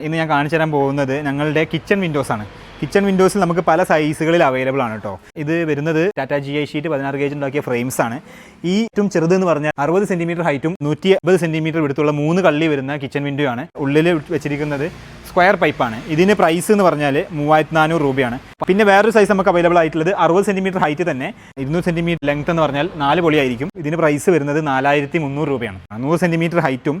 ഇന്ന് ഞാൻ കാണിച്ചു തരാൻ പോകുന്നത് ഞങ്ങളുടെ കിച്ചൺ വിൻഡോസ് ആണ്. കിച്ചൺ വിൻഡോസിൽ നമുക്ക് പല സൈസുകളിൽ അവൈലബിൾ ആണ് കേട്ടോ. ഇത് വരുന്നത് ടാറ്റ ജി ഐ ഷീറ്റ് പതിനാറ് ഗേജ് ഉണ്ടാക്കിയ ഫ്രെയിംസ് ആണ്. ഈ ഏറ്റവും ചെറുത് എന്ന് പറഞ്ഞാൽ അറുപത് സെന്റിമീറ്റർ ഹൈറ്റും നൂറ്റി അമ്പത് സെന്റിമീറ്റർ വിടുത്തുള്ള മൂന്ന് കള്ളി വരുന്ന കിച്ചൺ വിൻഡോ ആണ് ഉള്ളിൽ വെച്ചിരിക്കുന്നത് സ്ക്വയർ പൈപ്പാണ് ഇതിന് പ്രൈസ് എന്ന് പറഞ്ഞാൽ മൂവായിരത്തി നാനൂറ് രൂപയാണ്. പിന്നെ വേറൊരു സൈസ് നമുക്ക് അവൈലബിൾ ആയിട്ടുള്ളത് അറുപത് സെന്റിമീറ്റർ ഹൈറ്റ് തന്നെ. ഇരുന്നൂറ് സെന്റിമീറ്റർ ലെങ്ത് എന്ന് പറഞ്ഞാൽ നാല് പൊളിയായിരിക്കും ഇതിന് പ്രൈസ് വരുന്നത് നാലായിരത്തി മുന്നൂറ് രൂപയാണ് നൂറ് സെന്റിമീറ്റർ ഹൈറ്റും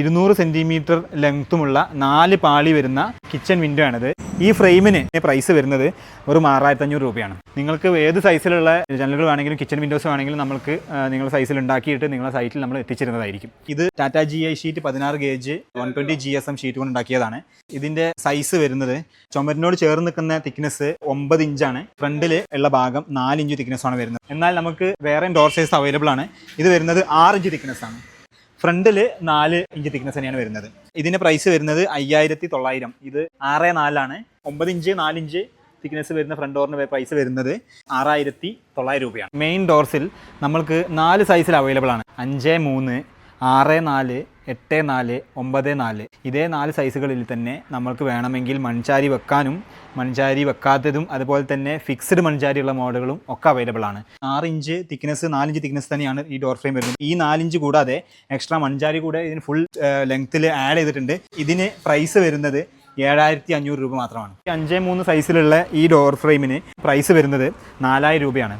ഇരുന്നൂറ് സെന്റിമീറ്റർ ലെങ്ത്തുമുള്ള നാല് പാളി വരുന്ന കിച്ചൺ വിൻഡോ ആണിത്. ഈ ഫ്രെയിമിന് പ്രൈസ് വരുന്നത് ഒരു ആറായിരത്തി അഞ്ഞൂറ് രൂപയാണ്. നിങ്ങൾക്ക് ഏത് സൈസിലുള്ള ജനലുകൾ വേണമെങ്കിലും കിച്ചൺ വിൻഡോസ് വേണമെങ്കിലും നമുക്ക് നിങ്ങൾ സൈസിൽ ഉണ്ടാക്കിയിട്ട് നിങ്ങളുടെ സൈറ്റിൽ നമ്മൾ എത്തിച്ചിരുന്നതായിരിക്കും. ഇത് ടാറ്റ ജി ഐ ഷീറ്റ് പതിനാറ് gauge one twenty G S M sheet കൊണ്ട് ഉണ്ടാക്കിയതാണ്. ഇതിന്റെ സൈസ് വരുന്നത് ചുമരിനോട് ചേർന്ന് നിൽക്കുന്ന തിക്നെസ് ഒമ്പത് ഇഞ്ചാണ് ഫ്രണ്ടിൽ ഉള്ള ഭാഗം നാല് ഇഞ്ച് തിക്നെസ് ആണ് വരുന്നത്. എന്നാൽ നമുക്ക് വേറെ ഡോർ സൈസ് അവൈലബിൾ ആണ്. ഇത് വരുന്നത് ആറ് ഇഞ്ച് തിക്നെസ് ആണ്. ഫ്രണ്ടിൽ നാല് ഇഞ്ച് തിക്നെസ് തന്നെയാണ് വരുന്നത്. ഇതിന്റെ പ്രൈസ് വരുന്നത് അയ്യായിരത്തി തൊള്ളായിരം ഇത് ആറ് നാലാണ്. ഒമ്പത് ഇഞ്ച് നാലിഞ്ച് തിക്നെസ് വരുന്ന ഫ്രണ്ട് ഡോറിന് പ്രൈസ് വരുന്നത് ആറായിരത്തി തൊള്ളായിരം രൂപയാണ് മെയിൻ ഡോർസിൽ നമ്മൾക്ക് നാല് സൈസിൽ അവൈലബിൾ ആണ്. അഞ്ച് മൂന്ന് ആറ് നാല് എട്ട് നാല് ഒമ്പത് നാല്. ഇതേ നാല് സൈസുകളിൽ തന്നെ നമ്മൾക്ക് വേണമെങ്കിൽ മൺചാരി വെക്കാനും മൺചാരി വെക്കാത്തതും അതുപോലെ തന്നെ ഫിക്സ്ഡ് മൺചാരിയുള്ള മോഡലുകളും ഒക്കെ അവൈലബിൾ ആണ്. ആറ് ഇഞ്ച് തിക്നെസ് നാലിഞ്ച് തിക്നെസ് തന്നെയാണ് ഈ ഡോർ ഫ്രെയിം വരുന്നത്. ഈ നാലിഞ്ച് കൂടാതെ എക്സ്ട്രാ മൺചാരി കൂടെ ഇതിന് ഫുൾ ലെങ്ത്തിൽ ആഡ് ചെയ്തിട്ടുണ്ട്. ഇതിന് പ്രൈസ് വരുന്നത് ഏഴായിരത്തി അഞ്ഞൂറ് രൂപ മാത്രമാണ്. അഞ്ച് മൂന്ന് സൈസിലുള്ള ഈ ഡോർ ഫ്രെയിമിന് പ്രൈസ് വരുന്നത് നാലായിരം രൂപയാണ്.